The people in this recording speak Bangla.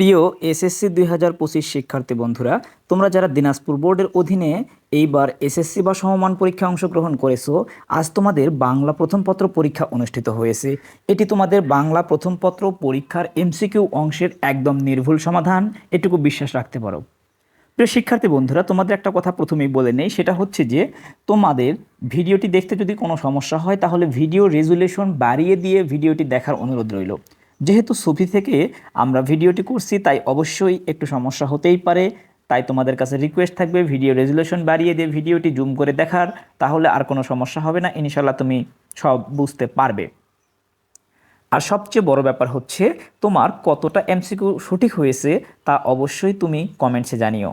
প্রিয় এসএসসি দুই হাজার পঁচিশ শিক্ষার্থী বন্ধুরা, তোমরা যারা দিনাজপুর বোর্ডের অধীনে এইবার এসএসসি বা সমমান পরীক্ষায় অংশগ্রহণ করেছ, আজ তোমাদের বাংলা প্রথম পত্র পরীক্ষা অনুষ্ঠিত হয়েছে। এটি তোমাদের বাংলা প্রথম পত্র পরীক্ষার এমসিকিউ অংশের একদম নির্ভুল সমাধান, এটুকু বিশ্বাস রাখতে পারো। প্রিয় শিক্ষার্থী বন্ধুরা, তোমাদের একটা কথা প্রথমেই বলে নেই, সেটা হচ্ছে যে, তোমাদের ভিডিওটি দেখতে যদি কোনো সমস্যা হয়, তাহলে ভিডিও রেজুলেশন বাড়িয়ে দিয়ে ভিডিওটি দেখার অনুরোধ রইল। যেহেতু ছবি থেকে আমরা ভিডিওটি করছি, তাই অবশ্যই একটু সমস্যা হতেই পারে। তাই তোমাদের কাছে রিকোয়েস্ট থাকবে ভিডিও রেজুলেশন বাড়িয়ে দিয়ে ভিডিওটি জুম করে দেখার, তাহলে আর কোনো সমস্যা হবে না ইনশাল্লাহ তুমি সব বুঝতে পারবে। আর সবচেয়ে বড় ব্যাপার হচ্ছে, তোমার কতটা এমসিকিউ সঠিক হয়েছে তা অবশ্যই তুমি কমেন্টসে জানিও।